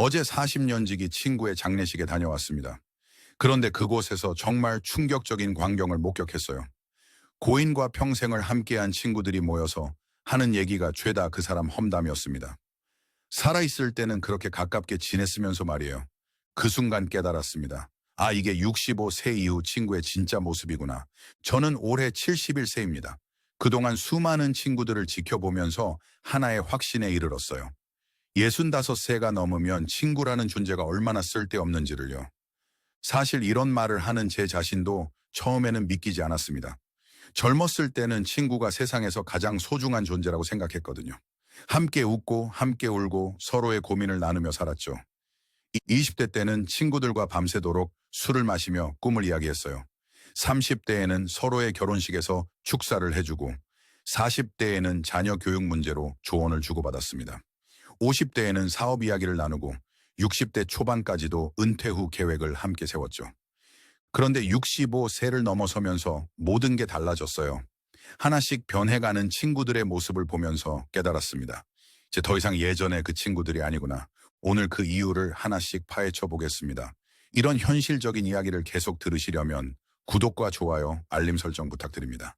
어제 40년지기 친구의 장례식에 다녀왔습니다. 그런데 그곳에서 정말 충격적인 광경을 목격했어요. 고인과 평생을 함께한 친구들이 모여서 하는 얘기가 죄다 그 사람 험담이었습니다. 살아있을 때는 그렇게 가깝게 지냈으면서 말이에요. 그 순간 깨달았습니다. 아, 이게 65세 이후 친구의 진짜 모습이구나. 저는 올해 71세입니다. 그동안 수많은 친구들을 지켜보면서 하나의 확신에 이르렀어요. 65세가 넘으면 친구라는 존재가 얼마나 쓸데없는지를요. 사실 이런 말을 하는 제 자신도 처음에는 믿기지 않았습니다. 젊었을 때는 친구가 세상에서 가장 소중한 존재라고 생각했거든요. 함께 웃고 함께 울고 서로의 고민을 나누며 살았죠. 20대 때는 친구들과 밤새도록 술을 마시며 꿈을 이야기했어요. 30대에는 서로의 결혼식에서 축사를 해주고 40대에는 자녀 교육 문제로 조언을 주고받았습니다. 50대에는 사업 이야기를 나누고 60대 초반까지도 은퇴 후 계획을 함께 세웠죠. 그런데 65세를 넘어서면서 모든 게 달라졌어요. 하나씩 변해가는 친구들의 모습을 보면서 깨달았습니다. 이제 더 이상 예전의 그 친구들이 아니구나. 오늘 그 이유를 하나씩 파헤쳐 보겠습니다. 이런 현실적인 이야기를 계속 들으시려면 구독과 좋아요, 알림 설정 부탁드립니다.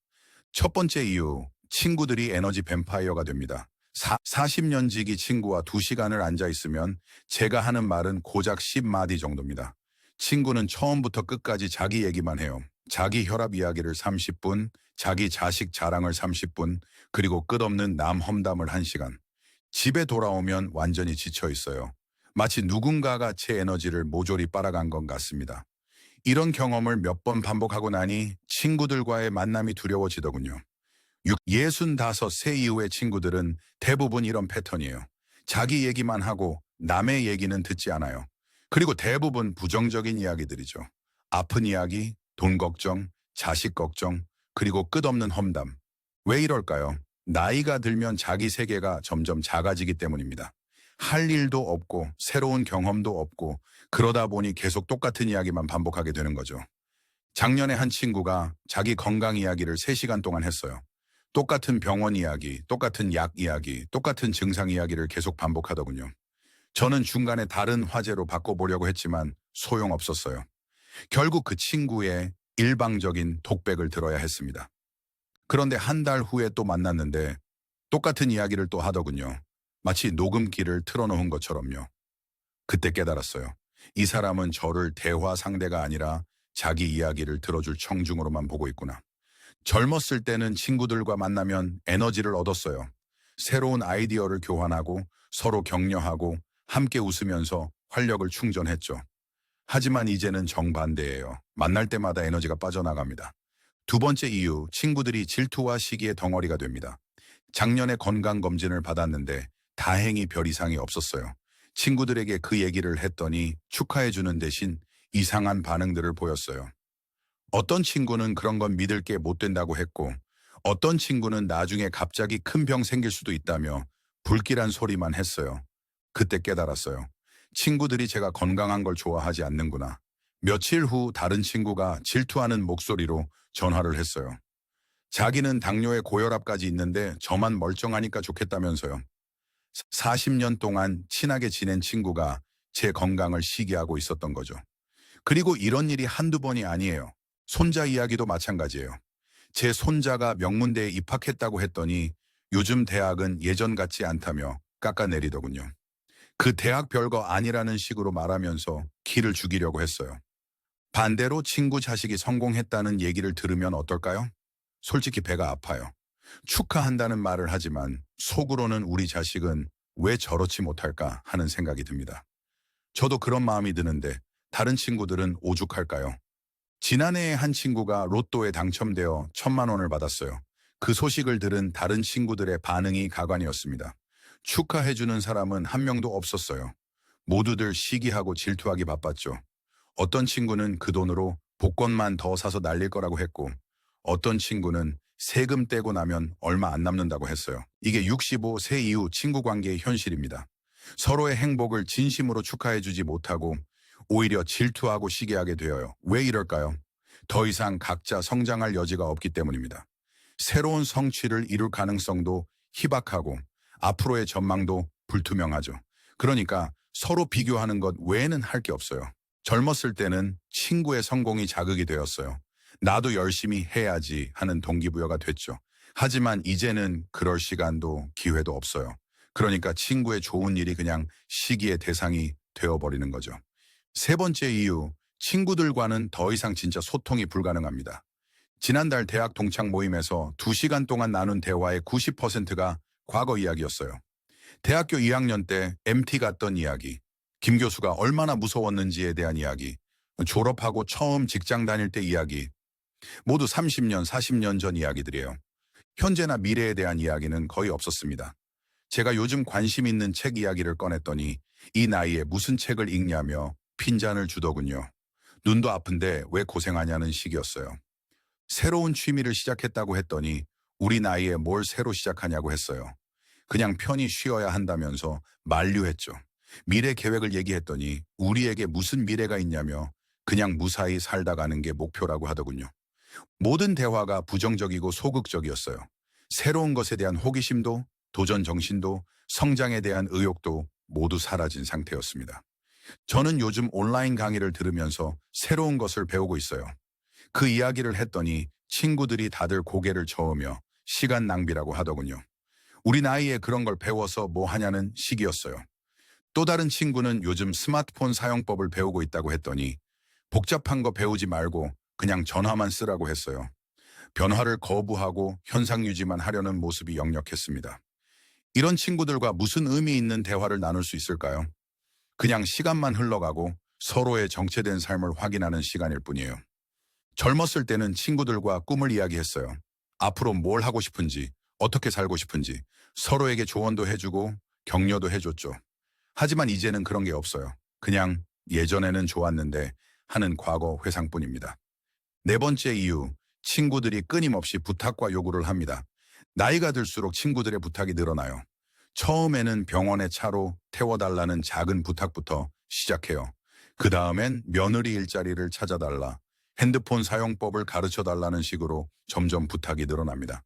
첫 번째 이유, 친구들이 에너지 뱀파이어가 됩니다. 사, 40년 지기 친구와 2시간을 앉아 있으면 제가 하는 말은 고작 10마디 정도입니다. 친구는 처음부터 끝까지 자기 얘기만 해요. 자기 혈압 이야기를 30분, 자기 자식 자랑을 30분, 그리고 끝없는 남 험담을 1시간. 집에 돌아오면 완전히 지쳐 있어요. 마치 누군가가 제 에너지를 모조리 빨아간 것 같습니다. 이런 경험을 몇 번 반복하고 나니 친구들과의 만남이 두려워지더군요. 65 세 이후의 친구들은 대부분 이런 패턴이에요. 자기 얘기만 하고 남의 얘기는 듣지 않아요. 그리고 대부분 부정적인 이야기들이죠. 아픈 이야기, 돈 걱정, 자식 걱정, 그리고 끝없는 험담. 왜 이럴까요? 나이가 들면 자기 세계가 점점 작아지기 때문입니다. 할 일도 없고 새로운 경험도 없고 그러다 보니 계속 똑같은 이야기만 반복하게 되는 거죠. 작년에 한 친구가 자기 건강 이야기를 3시간 동안 했어요. 똑같은 병원 이야기, 똑같은 약 이야기, 똑같은 증상 이야기를 계속 반복하더군요. 저는 중간에 다른 화제로 바꿔보려고 했지만 소용없었어요. 결국 그 친구의 일방적인 독백을 들어야 했습니다. 그런데 한 달 후에 또 만났는데 똑같은 이야기를 또 하더군요. 마치 녹음기를 틀어놓은 것처럼요. 그때 깨달았어요. 이 사람은 저를 대화 상대가 아니라 자기 이야기를 들어줄 청중으로만 보고 있구나. 젊었을 때는 친구들과 만나면 에너지를 얻었어요. 새로운 아이디어를 교환하고 서로 격려하고 함께 웃으면서 활력을 충전했죠. 하지만 이제는 정반대예요. 만날 때마다 에너지가 빠져나갑니다. 두 번째 이유, 친구들이 질투와 시기의 덩어리가 됩니다. 작년에 건강검진을 받았는데 다행히 별 이상이 없었어요. 친구들에게 그 얘기를 했더니 축하해주는 대신 이상한 반응들을 보였어요. 어떤 친구는 그런 건 믿을 게 못 된다고 했고 어떤 친구는 나중에 갑자기 큰 병 생길 수도 있다며 불길한 소리만 했어요. 그때 깨달았어요. 친구들이 제가 건강한 걸 좋아하지 않는구나. 며칠 후 다른 친구가 질투하는 목소리로 전화를 했어요. 자기는 당뇨에 고혈압까지 있는데 저만 멀쩡하니까 좋겠다면서요. 40년 동안 친하게 지낸 친구가 제 건강을 시기하고 있었던 거죠. 그리고 이런 일이 한두 번이 아니에요. 손자 이야기도 마찬가지예요. 제 손자가 명문대에 입학했다고 했더니 요즘 대학은 예전 같지 않다며 깎아내리더군요. 그 대학 별거 아니라는 식으로 말하면서 기를 죽이려고 했어요. 반대로 친구 자식이 성공했다는 얘기를 들으면 어떨까요? 솔직히 배가 아파요. 축하한다는 말을 하지만 속으로는 우리 자식은 왜 저렇지 못할까 하는 생각이 듭니다. 저도 그런 마음이 드는데 다른 친구들은 오죽할까요? 지난해에 한 친구가 로또에 당첨되어 천만 원을 받았어요. 그 소식을 들은 다른 친구들의 반응이 가관이었습니다. 축하해주는 사람은 한 명도 없었어요. 모두들 시기하고 질투하기 바빴죠. 어떤 친구는 그 돈으로 복권만 더 사서 날릴 거라고 했고 어떤 친구는 세금 떼고 나면 얼마 안 남는다고 했어요. 이게 65세 이후 친구 관계의 현실입니다. 서로의 행복을 진심으로 축하해주지 못하고 오히려 질투하고 시기하게 되어요. 왜 이럴까요? 더 이상 각자 성장할 여지가 없기 때문입니다. 새로운 성취를 이룰 가능성도 희박하고 앞으로의 전망도 불투명하죠. 그러니까 서로 비교하는 것 외에는 할 게 없어요. 젊었을 때는 친구의 성공이 자극이 되었어요. 나도 열심히 해야지 하는 동기부여가 됐죠. 하지만 이제는 그럴 시간도 기회도 없어요. 그러니까 친구의 좋은 일이 그냥 시기의 대상이 되어버리는 거죠. 세 번째 이유, 친구들과는 더 이상 진짜 소통이 불가능합니다. 지난달 대학 동창 모임에서 2시간 동안 나눈 대화의 90%가 과거 이야기였어요. 대학교 2학년 때 MT 갔던 이야기, 김 교수가 얼마나 무서웠는지에 대한 이야기, 졸업하고 처음 직장 다닐 때 이야기, 모두 30년, 40년 전 이야기들이에요. 현재나 미래에 대한 이야기는 거의 없었습니다. 제가 요즘 관심 있는 책 이야기를 꺼냈더니 이 나이에 무슨 책을 읽냐며 핀잔을 주더군요. 눈도 아픈데 왜 고생하냐는 식이었어요. 새로운 취미를 시작했다고 했더니 우리 나이에 뭘 새로 시작하냐고 했어요. 그냥 편히 쉬어야 한다면서 만류했죠. 미래 계획을 얘기했더니 우리에게 무슨 미래가 있냐며 그냥 무사히 살다 가는 게 목표라고 하더군요. 모든 대화가 부정적이고 소극적이었어요. 새로운 것에 대한 호기심도, 도전 정신도, 성장에 대한 의욕도 모두 사라진 상태였습니다. 저는 요즘 온라인 강의를 들으면서 새로운 것을 배우고 있어요. 그 이야기를 했더니 친구들이 다들 고개를 저으며 시간 낭비라고 하더군요. 우리 나이에 그런 걸 배워서 뭐 하냐는 시기였어요. 또 다른 친구는 요즘 스마트폰 사용법을 배우고 있다고 했더니 복잡한 거 배우지 말고 그냥 전화만 쓰라고 했어요. 변화를 거부하고 현상 유지만 하려는 모습이 역력했습니다. 이런 친구들과 무슨 의미 있는 대화를 나눌 수 있을까요? 그냥 시간만 흘러가고 서로의 정체된 삶을 확인하는 시간일 뿐이에요. 젊었을 때는 친구들과 꿈을 이야기했어요. 앞으로 뭘 하고 싶은지, 어떻게 살고 싶은지, 서로에게 조언도 해주고 격려도 해줬죠. 하지만 이제는 그런 게 없어요. 그냥 예전에는 좋았는데 하는 과거 회상뿐입니다. 네 번째 이유, 친구들이 끊임없이 부탁과 요구를 합니다. 나이가 들수록 친구들의 부탁이 늘어나요. 처음에는 병원에 차로 태워달라는 작은 부탁부터 시작해요. 그 다음엔 며느리 일자리를 찾아달라, 핸드폰 사용법을 가르쳐달라는 식으로 점점 부탁이 늘어납니다.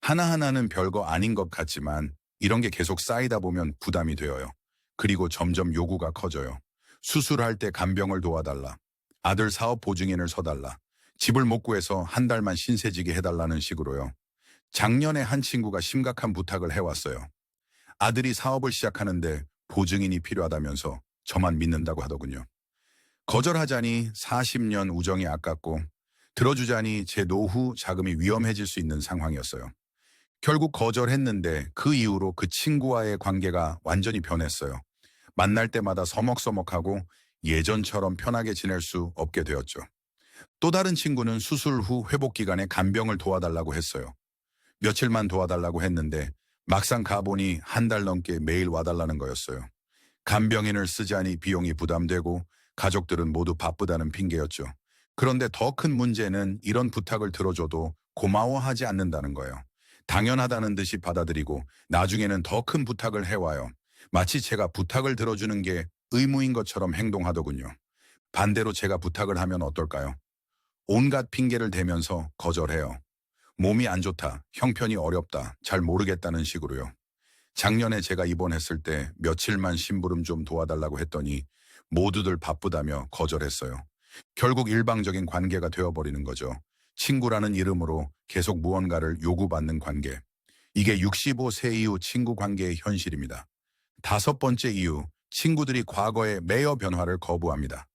하나하나는 별거 아닌 것 같지만 이런 게 계속 쌓이다 보면 부담이 되어요. 그리고 점점 요구가 커져요. 수술할 때 간병을 도와달라. 아들 사업 보증인을 서달라. 집을 못 구해서 한 달만 신세지게 해달라는 식으로요. 작년에 한 친구가 심각한 부탁을 해왔어요. 아들이 사업을 시작하는데 보증인이 필요하다면서 저만 믿는다고 하더군요. 거절하자니 40년 우정이 아깝고 들어주자니 제 노후 자금이 위험해질 수 있는 상황이었어요. 결국 거절했는데 그 이후로 그 친구와의 관계가 완전히 변했어요. 만날 때마다 서먹서먹하고 예전처럼 편하게 지낼 수 없게 되었죠. 또 다른 친구는 수술 후 회복 기간에 간병을 도와달라고 했어요. 며칠만 도와달라고 했는데 막상 가보니 한 달 넘게 매일 와달라는 거였어요. 간병인을 쓰자니 비용이 부담되고 가족들은 모두 바쁘다는 핑계였죠. 그런데 더 큰 문제는 이런 부탁을 들어줘도 고마워하지 않는다는 거예요. 당연하다는 듯이 받아들이고 나중에는 더 큰 부탁을 해와요. 마치 제가 부탁을 들어주는 게 의무인 것처럼 행동하더군요. 반대로 제가 부탁을 하면 어떨까요? 온갖 핑계를 대면서 거절해요. 몸이 안 좋다, 형편이 어렵다, 잘 모르겠다는 식으로요. 작년에 제가 입원했을 때 며칠만 심부름 좀 도와달라고 했더니 모두들 바쁘다며 거절했어요. 결국 일방적인 관계가 되어버리는 거죠. 친구라는 이름으로 계속 무언가를 요구받는 관계. 이게 65세 이후 친구 관계의 현실입니다. 다섯 번째 이유, 친구들이 과거의 매여 변화를 거부합니다.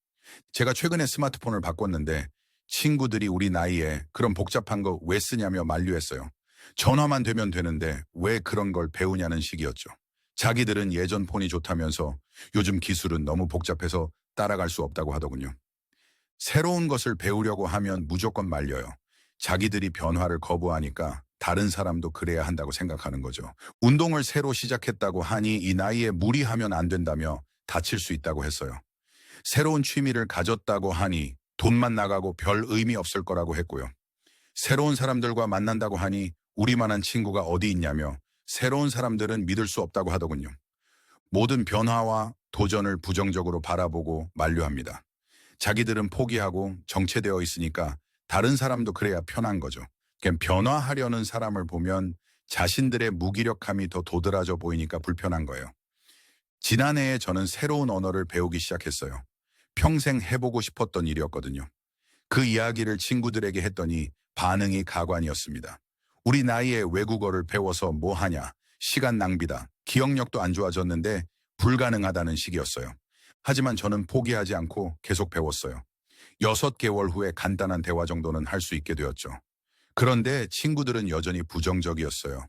제가 최근에 스마트폰을 바꿨는데 친구들이 우리 나이에 그런 복잡한 거 왜 쓰냐며 만류했어요. 전화만 되면 되는데 왜 그런 걸 배우냐는 식이었죠. 자기들은 예전 폰이 좋다면서 요즘 기술은 너무 복잡해서 따라갈 수 없다고 하더군요. 새로운 것을 배우려고 하면 무조건 말려요. 자기들이 변화를 거부하니까 다른 사람도 그래야 한다고 생각하는 거죠. 운동을 새로 시작했다고 하니 이 나이에 무리하면 안 된다며 다칠 수 있다고 했어요. 새로운 취미를 가졌다고 하니 돈만 나가고 별 의미 없을 거라고 했고요. 새로운 사람들과 만난다고 하니 우리만한 친구가 어디 있냐며 새로운 사람들은 믿을 수 없다고 하더군요. 모든 변화와 도전을 부정적으로 바라보고 만류합니다. 자기들은 포기하고 정체되어 있으니까 다른 사람도 그래야 편한 거죠. 변화하려는 사람을 보면 자신들의 무기력함이 더 도드라져 보이니까 불편한 거예요. 지난해에 저는 새로운 언어를 배우기 시작했어요. 평생 해보고 싶었던 일이었거든요. 그 이야기를 친구들에게 했더니 반응이 가관이었습니다. 우리 나이에 외국어를 배워서 뭐 하냐, 시간 낭비다, 기억력도 안 좋아졌는데 불가능하다는 식이었어요. 하지만 저는 포기하지 않고 계속 배웠어요. 여섯 개월 후에 간단한 대화 정도는 할 수 있게 되었죠. 그런데 친구들은 여전히 부정적이었어요.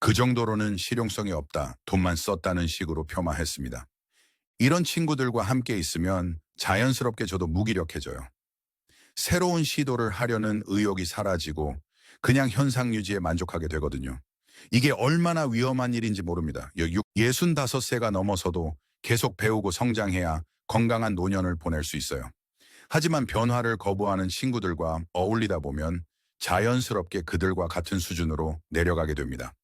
그 정도로는 실용성이 없다, 돈만 썼다는 식으로 폄하했습니다. 이런 친구들과 함께 있으면 자연스럽게 저도 무기력해져요. 새로운 시도를 하려는 의욕이 사라지고 그냥 현상 유지에 만족하게 되거든요. 이게 얼마나 위험한 일인지 모릅니다. 65세가 넘어서도 계속 배우고 성장해야 건강한 노년을 보낼 수 있어요. 하지만 변화를 거부하는 친구들과 어울리다 보면 자연스럽게 그들과 같은 수준으로 내려가게 됩니다.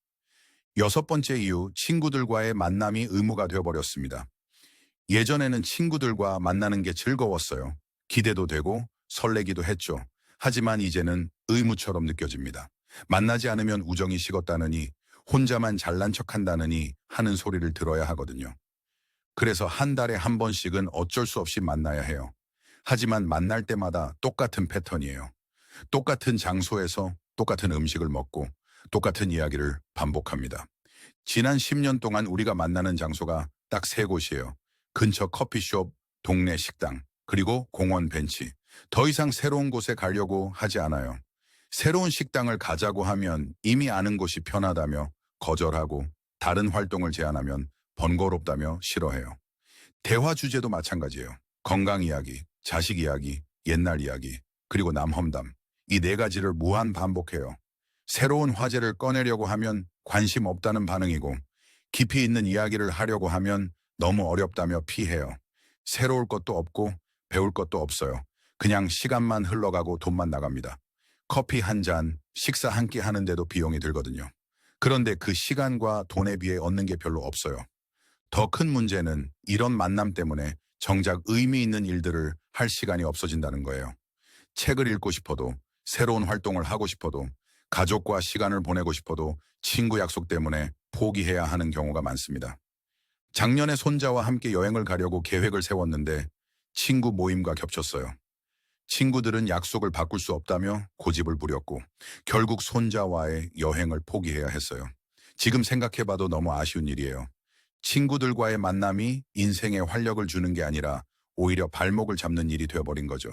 여섯 번째 이유, 친구들과의 만남이 의무가 되어버렸습니다. 예전에는 친구들과 만나는 게 즐거웠어요. 기대도 되고 설레기도 했죠. 하지만 이제는 의무처럼 느껴집니다. 만나지 않으면 우정이 식었다느니 혼자만 잘난 척한다느니 하는 소리를 들어야 하거든요. 그래서 한 달에 한 번씩은 어쩔 수 없이 만나야 해요. 하지만 만날 때마다 똑같은 패턴이에요. 똑같은 장소에서 똑같은 음식을 먹고 똑같은 이야기를 반복합니다. 지난 10년 동안 우리가 만나는 장소가 딱 세 곳이에요. 근처 커피숍, 동네 식당, 그리고 공원 벤치. 더 이상 새로운 곳에 가려고 하지 않아요. 새로운 식당을 가자고 하면 이미 아는 곳이 편하다며 거절하고 다른 활동을 제안하면 번거롭다며 싫어해요. 대화 주제도 마찬가지예요. 건강 이야기, 자식 이야기, 옛날 이야기, 그리고 남험담. 이 네 가지를 무한 반복해요. 새로운 화제를 꺼내려고 하면 관심 없다는 반응이고 깊이 있는 이야기를 하려고 하면 너무 어렵다며 피해요. 새로울 것도 없고 배울 것도 없어요. 그냥 시간만 흘러가고 돈만 나갑니다. 커피 한 잔, 식사 한 끼 하는데도 비용이 들거든요. 그런데 그 시간과 돈에 비해 얻는 게 별로 없어요. 더 큰 문제는 이런 만남 때문에 정작 의미 있는 일들을 할 시간이 없어진다는 거예요. 책을 읽고 싶어도, 새로운 활동을 하고 싶어도, 가족과 시간을 보내고 싶어도 친구 약속 때문에 포기해야 하는 경우가 많습니다. 작년에 손자와 함께 여행을 가려고 계획을 세웠는데 친구 모임과 겹쳤어요. 친구들은 약속을 바꿀 수 없다며 고집을 부렸고 결국 손자와의 여행을 포기해야 했어요. 지금 생각해봐도 너무 아쉬운 일이에요. 친구들과의 만남이 인생에 활력을 주는 게 아니라 오히려 발목을 잡는 일이 되어버린 거죠.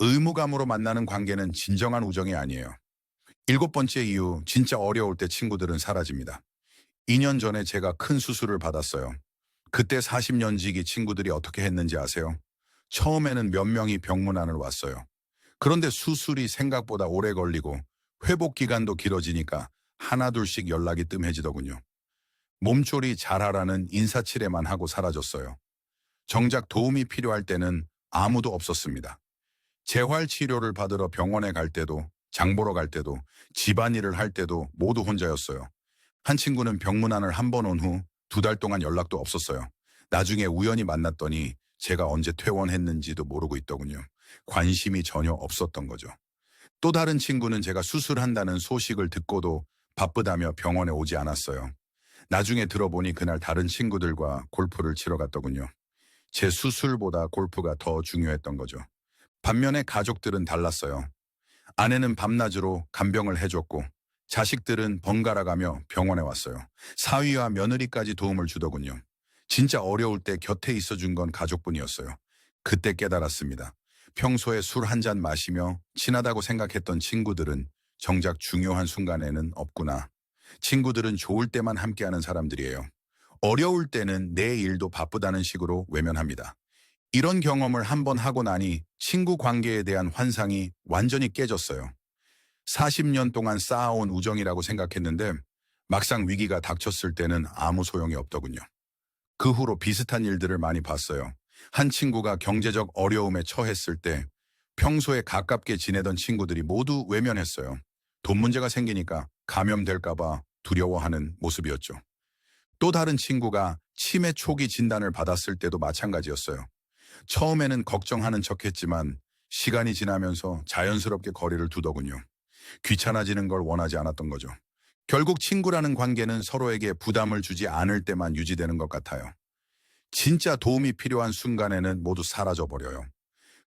의무감으로 만나는 관계는 진정한 우정이 아니에요. 일곱 번째 이유, 진짜 어려울 때 친구들은 사라집니다. 2년 전에 제가 큰 수술을 받았어요. 그때 40년지기 친구들이 어떻게 했는지 아세요? 처음에는 몇 명이 병문안을 왔어요. 그런데 수술이 생각보다 오래 걸리고 회복 기간도 길어지니까 하나둘씩 연락이 뜸해지더군요. 몸조리 잘하라는 인사치레만 하고 사라졌어요. 정작 도움이 필요할 때는 아무도 없었습니다. 재활 치료를 받으러 병원에 갈 때도 장 보러 갈 때도 집안일을 할 때도 모두 혼자였어요. 한 친구는 병문안을 한 번 온 후 두 달 동안 연락도 없었어요. 나중에 우연히 만났더니 제가 언제 퇴원했는지도 모르고 있더군요. 관심이 전혀 없었던 거죠. 또 다른 친구는 제가 수술한다는 소식을 듣고도 바쁘다며 병원에 오지 않았어요. 나중에 들어보니 그날 다른 친구들과 골프를 치러 갔더군요. 제 수술보다 골프가 더 중요했던 거죠. 반면에 가족들은 달랐어요. 아내는 밤낮으로 간병을 해줬고 자식들은 번갈아 가며 병원에 왔어요. 사위와 며느리까지 도움을 주더군요. 진짜 어려울 때 곁에 있어준 건 가족뿐이었어요. 그때 깨달았습니다. 평소에 술 한 잔 마시며 친하다고 생각했던 친구들은 정작 중요한 순간에는 없구나. 친구들은 좋을 때만 함께하는 사람들이에요. 어려울 때는 내 일도 바쁘다는 식으로 외면합니다. 이런 경험을 한 번 하고 나니 친구 관계에 대한 환상이 완전히 깨졌어요. 40년 동안 쌓아온 우정이라고 생각했는데 막상 위기가 닥쳤을 때는 아무 소용이 없더군요. 그 후로 비슷한 일들을 많이 봤어요. 한 친구가 경제적 어려움에 처했을 때 평소에 가깝게 지내던 친구들이 모두 외면했어요. 돈 문제가 생기니까 감염될까봐 두려워하는 모습이었죠. 또 다른 친구가 치매 초기 진단을 받았을 때도 마찬가지였어요. 처음에는 걱정하는 척 했지만 시간이 지나면서 자연스럽게 거리를 두더군요. 귀찮아지는 걸 원하지 않았던 거죠. 결국 친구라는 관계는 서로에게 부담을 주지 않을 때만 유지되는 것 같아요. 진짜 도움이 필요한 순간에는 모두 사라져버려요.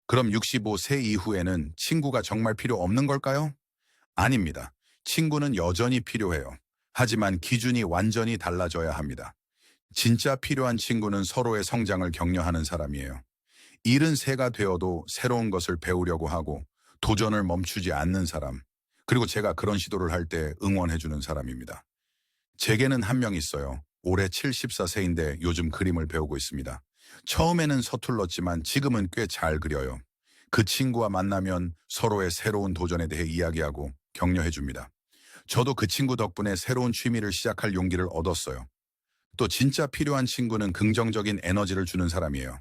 그럼 65세 이후에는 친구가 정말 필요 없는 걸까요? 아닙니다. 친구는 여전히 필요해요. 하지만 기준이 완전히 달라져야 합니다. 진짜 필요한 친구는 서로의 성장을 격려하는 사람이에요. 일은 새가 되어도 새로운 것을 배우려고 하고 도전을 멈추지 않는 사람. 그리고 제가 그런 시도를 할 때 응원해주는 사람입니다. 제게는 한 명 있어요. 올해 74세인데 요즘 그림을 배우고 있습니다. 처음에는 서툴렀지만 지금은 꽤 잘 그려요. 그 친구와 만나면 서로의 새로운 도전에 대해 이야기하고 격려해줍니다. 저도 그 친구 덕분에 새로운 취미를 시작할 용기를 얻었어요. 또 진짜 필요한 친구는 긍정적인 에너지를 주는 사람이에요.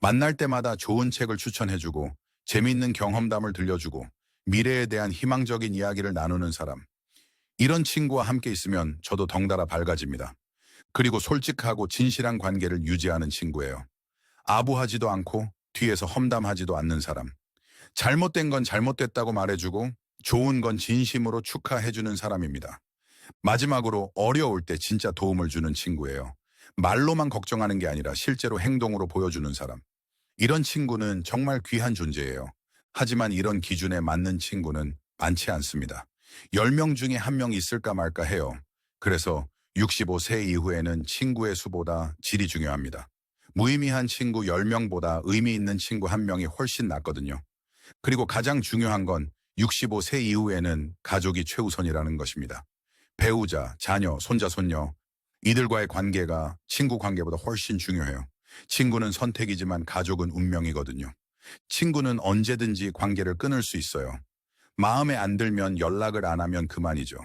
만날 때마다 좋은 책을 추천해주고 재미있는 경험담을 들려주고 미래에 대한 희망적인 이야기를 나누는 사람. 이런 친구와 함께 있으면 저도 덩달아 밝아집니다. 그리고 솔직하고 진실한 관계를 유지하는 친구예요. 아부하지도 않고 뒤에서 험담하지도 않는 사람. 잘못된 건 잘못됐다고 말해주고 좋은 건 진심으로 축하해주는 사람입니다. 마지막으로 어려울 때 진짜 도움을 주는 친구예요. 말로만 걱정하는 게 아니라 실제로 행동으로 보여주는 사람. 이런 친구는 정말 귀한 존재예요. 하지만 이런 기준에 맞는 친구는 많지 않습니다. 10명 중에 한명 있을까 말까 해요. 그래서 65세 이후에는 친구의 수보다 질이 중요합니다. 무의미한 친구 10명보다 의미 있는 친구 한 명이 훨씬 낫거든요. 그리고 가장 중요한 건 65세 이후에는 가족이 최우선이라는 것입니다. 배우자, 자녀, 손자, 손녀 이들과의 관계가 친구 관계보다 훨씬 중요해요. 친구는 선택이지만 가족은 운명이거든요. 친구는 언제든지 관계를 끊을 수 있어요. 마음에 안 들면 연락을 안 하면 그만이죠.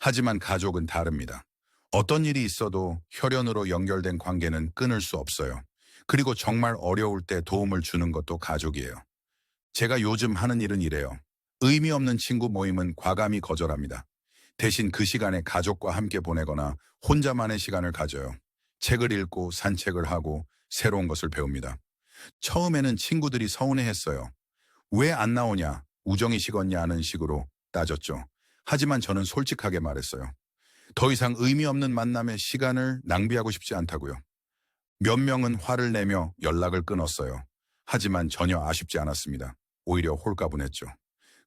하지만 가족은 다릅니다. 어떤 일이 있어도 혈연으로 연결된 관계는 끊을 수 없어요. 그리고 정말 어려울 때 도움을 주는 것도 가족이에요. 제가 요즘 하는 일은 이래요. 의미 없는 친구 모임은 과감히 거절합니다. 대신 그 시간에 가족과 함께 보내거나 혼자만의 시간을 가져요. 책을 읽고 산책을 하고 새로운 것을 배웁니다. 처음에는 친구들이 서운해했어요. 왜 안 나오냐, 우정이 식었냐 하는 식으로 따졌죠. 하지만 저는 솔직하게 말했어요. 더 이상 의미 없는 만남에 시간을 낭비하고 싶지 않다고요. 몇 명은 화를 내며 연락을 끊었어요. 하지만 전혀 아쉽지 않았습니다. 오히려 홀가분했죠.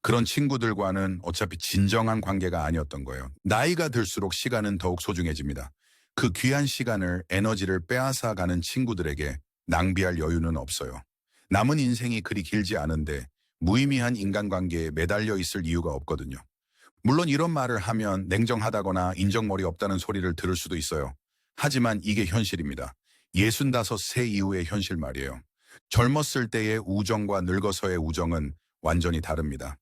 그런 친구들과는 어차피 진정한 관계가 아니었던 거예요. 나이가 들수록 시간은 더욱 소중해집니다. 그 귀한 시간을 에너지를 빼앗아 가는 친구들에게 낭비할 여유는 없어요. 남은 인생이 그리 길지 않은데 무의미한 인간관계에 매달려 있을 이유가 없거든요. 물론 이런 말을 하면 냉정하다거나 인정머리 없다는 소리를 들을 수도 있어요. 하지만 이게 현실입니다. 65세 이후의 현실 말이에요. 젊었을 때의 우정과 늙어서의 우정은 완전히 다릅니다.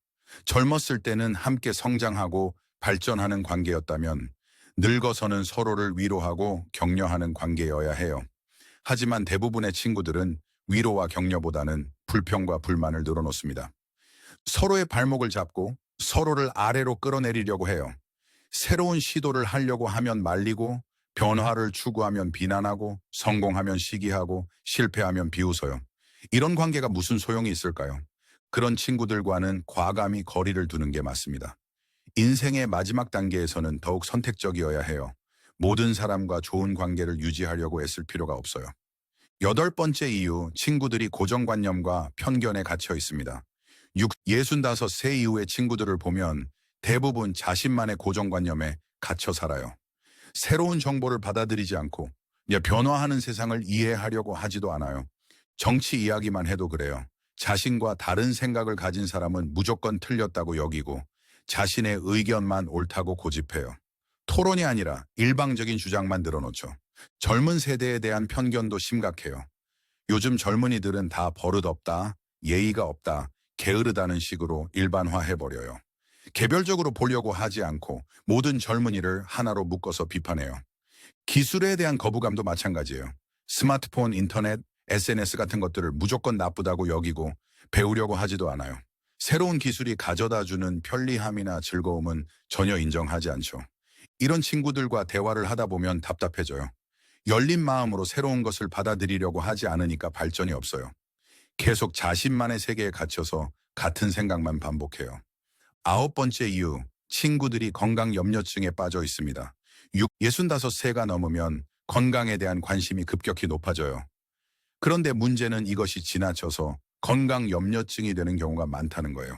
젊었을 때는 함께 성장하고 발전하는 관계였다면 늙어서는 서로를 위로하고 격려하는 관계여야 해요. 하지만 대부분의 친구들은 위로와 격려보다는 불평과 불만을 늘어놓습니다. 서로의 발목을 잡고 서로를 아래로 끌어내리려고 해요. 새로운 시도를 하려고 하면 말리고 변화를 추구하면 비난하고 성공하면 시기하고 실패하면 비웃어요. 이런 관계가 무슨 소용이 있을까요? 그런 친구들과는 과감히 거리를 두는 게 맞습니다. 인생의 마지막 단계에서는 더욱 선택적이어야 해요. 모든 사람과 좋은 관계를 유지하려고 애쓸 필요가 없어요. 여덟 번째 이유, 친구들이 고정관념과 편견에 갇혀 있습니다. 6, 65세 이후의 친구들을 보면 대부분 자신만의 고정관념에 갇혀 살아요. 새로운 정보를 받아들이지 않고 변화하는 세상을 이해하려고 하지도 않아요. 정치 이야기만 해도 그래요. 자신과 다른 생각을 가진 사람은 무조건 틀렸다고 여기고 자신의 의견만 옳다고 고집해요. 토론이 아니라 일방적인 주장만 늘어놓죠. 젊은 세대에 대한 편견도 심각해요. 요즘 젊은이들은 다 버릇없다, 예의가 없다, 게으르다는 식으로 일반화해버려요. 개별적으로 보려고 하지 않고 모든 젊은이를 하나로 묶어서 비판해요. 기술에 대한 거부감도 마찬가지예요. 스마트폰, 인터넷, SNS 같은 것들을 무조건 나쁘다고 여기고 배우려고 하지도 않아요. 새로운 기술이 가져다 주는 편리함이나 즐거움은 전혀 인정하지 않죠. 이런 친구들과 대화를 하다 보면 답답해져요. 열린 마음으로 새로운 것을 받아들이려고 하지 않으니까 발전이 없어요. 계속 자신만의 세계에 갇혀서 같은 생각만 반복해요. 아홉 번째 이유, 친구들이 건강 염려증에 빠져 있습니다. 65세가 넘으면 건강에 대한 관심이 급격히 높아져요. 그런데 문제는 이것이 지나쳐서 건강 염려증이 되는 경우가 많다는 거예요.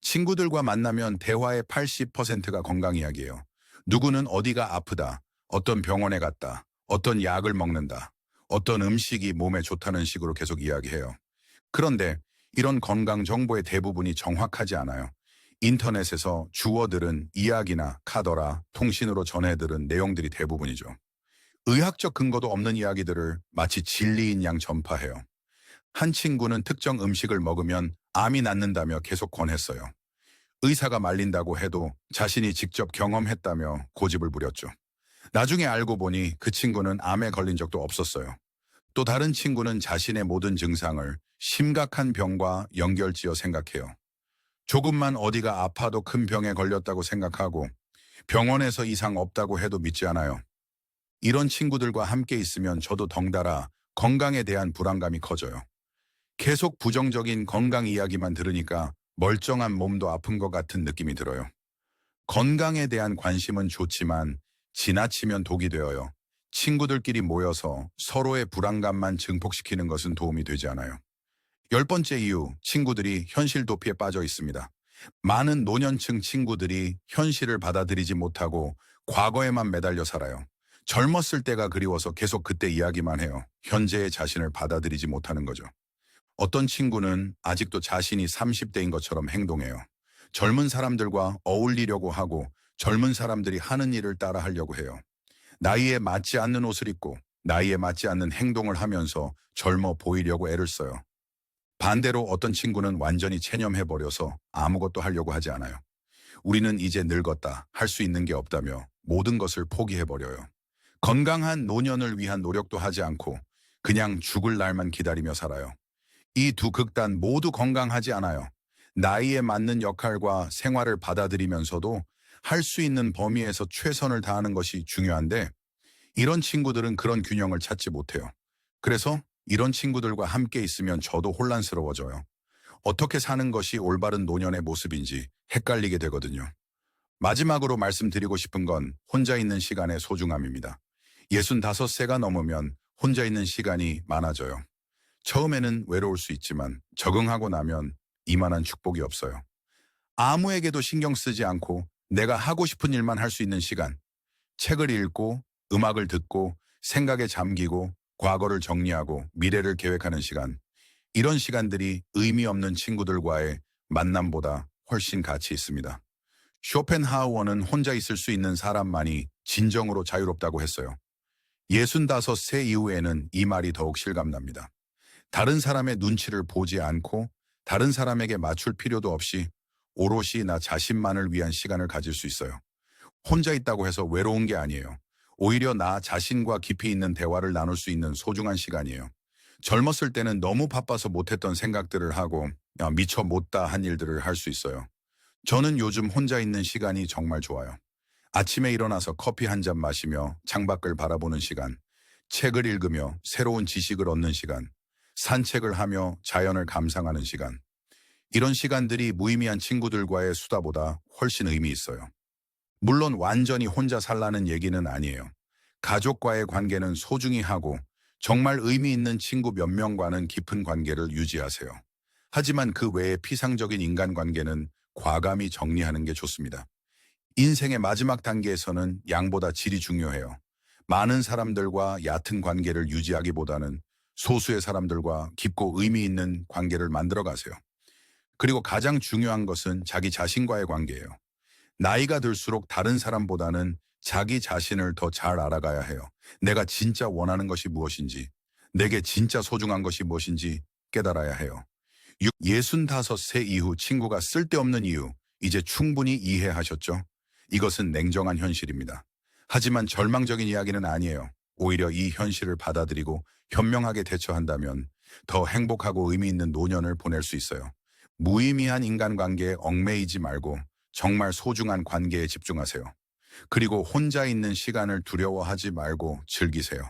친구들과 만나면 대화의 80%가 건강 이야기예요. 누구는 어디가 아프다, 어떤 병원에 갔다, 어떤 약을 먹는다, 어떤 음식이 몸에 좋다는 식으로 계속 이야기해요. 그런데 이런 건강 정보의 대부분이 정확하지 않아요. 인터넷에서 주어들은 이야기나 카더라, 통신으로 전해들은 내용들이 대부분이죠. 의학적 근거도 없는 이야기들을 마치 진리인 양 전파해요. 한 친구는 특정 음식을 먹으면 암이 낫는다며 계속 권했어요. 의사가 말린다고 해도 자신이 직접 경험했다며 고집을 부렸죠. 나중에 알고 보니 그 친구는 암에 걸린 적도 없었어요. 또 다른 친구는 자신의 모든 증상을 심각한 병과 연결지어 생각해요. 조금만 어디가 아파도 큰 병에 걸렸다고 생각하고 병원에서 이상 없다고 해도 믿지 않아요. 이런 친구들과 함께 있으면 저도 덩달아 건강에 대한 불안감이 커져요. 계속 부정적인 건강 이야기만 들으니까 멀쩡한 몸도 아픈 것 같은 느낌이 들어요. 건강에 대한 관심은 좋지만 지나치면 독이 되어요. 친구들끼리 모여서 서로의 불안감만 증폭시키는 것은 도움이 되지 않아요. 열 번째 이유, 친구들이 현실 도피에 빠져 있습니다. 많은 노년층 친구들이 현실을 받아들이지 못하고 과거에만 매달려 살아요. 젊었을 때가 그리워서 계속 그때 이야기만 해요. 현재의 자신을 받아들이지 못하는 거죠. 어떤 친구는 아직도 자신이 30대인 것처럼 행동해요. 젊은 사람들과 어울리려고 하고 젊은 사람들이 하는 일을 따라 하려고 해요. 나이에 맞지 않는 옷을 입고 나이에 맞지 않는 행동을 하면서 젊어 보이려고 애를 써요. 반대로 어떤 친구는 완전히 체념해버려서 아무것도 하려고 하지 않아요. 우리는 이제 늙었다, 할 수 있는 게 없다며 모든 것을 포기해버려요. 건강한 노년을 위한 노력도 하지 않고 그냥 죽을 날만 기다리며 살아요. 이 두 극단 모두 건강하지 않아요. 나이에 맞는 역할과 생활을 받아들이면서도 할 수 있는 범위에서 최선을 다하는 것이 중요한데 이런 친구들은 그런 균형을 찾지 못해요. 그래서 이런 친구들과 함께 있으면 저도 혼란스러워져요. 어떻게 사는 것이 올바른 노년의 모습인지 헷갈리게 되거든요. 마지막으로 말씀드리고 싶은 건 혼자 있는 시간의 소중함입니다. 65세가 넘으면 혼자 있는 시간이 많아져요. 처음에는 외로울 수 있지만 적응하고 나면 이만한 축복이 없어요. 아무에게도 신경 쓰지 않고 내가 하고 싶은 일만 할 수 있는 시간. 책을 읽고 음악을 듣고 생각에 잠기고 과거를 정리하고 미래를 계획하는 시간. 이런 시간들이 의미 없는 친구들과의 만남보다 훨씬 가치 있습니다. 쇼펜하우어는 혼자 있을 수 있는 사람만이 진정으로 자유롭다고 했어요. 65세 이후에는 이 말이 더욱 실감납니다. 다른 사람의 눈치를 보지 않고 다른 사람에게 맞출 필요도 없이 오롯이 나 자신만을 위한 시간을 가질 수 있어요. 혼자 있다고 해서 외로운 게 아니에요. 오히려 나 자신과 깊이 있는 대화를 나눌 수 있는 소중한 시간이에요. 젊었을 때는 너무 바빠서 못했던 생각들을 하고 야, 미처 못다 한 일들을 할 수 있어요. 저는 요즘 혼자 있는 시간이 정말 좋아요. 아침에 일어나서 커피 한 잔 마시며 창밖을 바라보는 시간, 책을 읽으며 새로운 지식을 얻는 시간, 산책을 하며 자연을 감상하는 시간. 이런 시간들이 무의미한 친구들과의 수다보다 훨씬 의미 있어요. 물론 완전히 혼자 살라는 얘기는 아니에요. 가족과의 관계는 소중히 하고 정말 의미 있는 친구 몇 명과는 깊은 관계를 유지하세요. 하지만 그 외의 피상적인 인간관계는 과감히 정리하는 게 좋습니다. 인생의 마지막 단계에서는 양보다 질이 중요해요. 많은 사람들과 얕은 관계를 유지하기보다는 소수의 사람들과 깊고 의미 있는 관계를 만들어 가세요. 그리고 가장 중요한 것은 자기 자신과의 관계예요. 나이가 들수록 다른 사람보다는 자기 자신을 더 잘 알아가야 해요. 내가 진짜 원하는 것이 무엇인지, 내게 진짜 소중한 것이 무엇인지 깨달아야 해요. 65세 이후 친구가 쓸데없는 이유, 이제 충분히 이해하셨죠? 이것은 냉정한 현실입니다. 하지만 절망적인 이야기는 아니에요. 오히려 이 현실을 받아들이고 현명하게 대처한다면 더 행복하고 의미 있는 노년을 보낼 수 있어요. 무의미한 인간관계에 얽매이지 말고 정말 소중한 관계에 집중하세요. 그리고 혼자 있는 시간을 두려워하지 말고 즐기세요.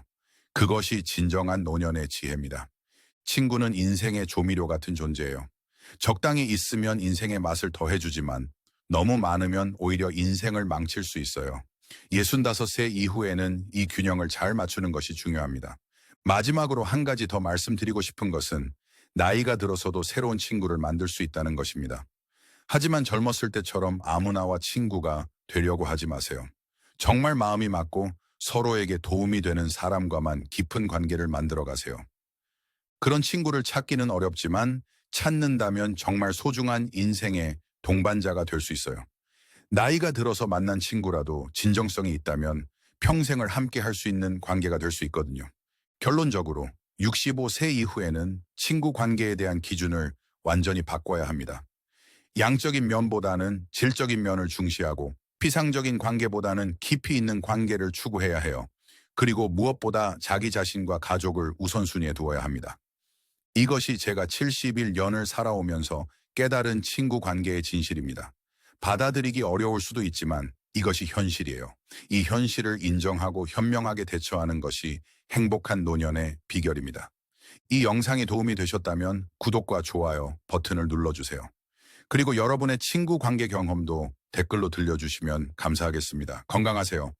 그것이 진정한 노년의 지혜입니다. 친구는 인생의 조미료 같은 존재예요. 적당히 있으면 인생의 맛을 더해주지만 너무 많으면 오히려 인생을 망칠 수 있어요. 65세 이후에는 이 균형을 잘 맞추는 것이 중요합니다. 마지막으로 한 가지 더 말씀드리고 싶은 것은 나이가 들어서도 새로운 친구를 만들 수 있다는 것입니다. 하지만 젊었을 때처럼 아무나와 친구가 되려고 하지 마세요. 정말 마음이 맞고 서로에게 도움이 되는 사람과만 깊은 관계를 만들어 가세요. 그런 친구를 찾기는 어렵지만 찾는다면 정말 소중한 인생의 동반자가 될 수 있어요. 나이가 들어서 만난 친구라도 진정성이 있다면 평생을 함께 할 수 있는 관계가 될 수 있거든요. 결론적으로 65세 이후에는 친구 관계에 대한 기준을 완전히 바꿔야 합니다. 양적인 면보다는 질적인 면을 중시하고 피상적인 관계보다는 깊이 있는 관계를 추구해야 해요. 그리고 무엇보다 자기 자신과 가족을 우선순위에 두어야 합니다. 이것이 제가 71년을 살아오면서 깨달은 친구 관계의 진실입니다. 받아들이기 어려울 수도 있지만 이것이 현실이에요. 이 현실을 인정하고 현명하게 대처하는 것이 행복한 노년의 비결입니다. 이 영상이 도움이 되셨다면 구독과 좋아요 버튼을 눌러주세요. 그리고 여러분의 친구 관계 경험도 댓글로 들려주시면 감사하겠습니다. 건강하세요.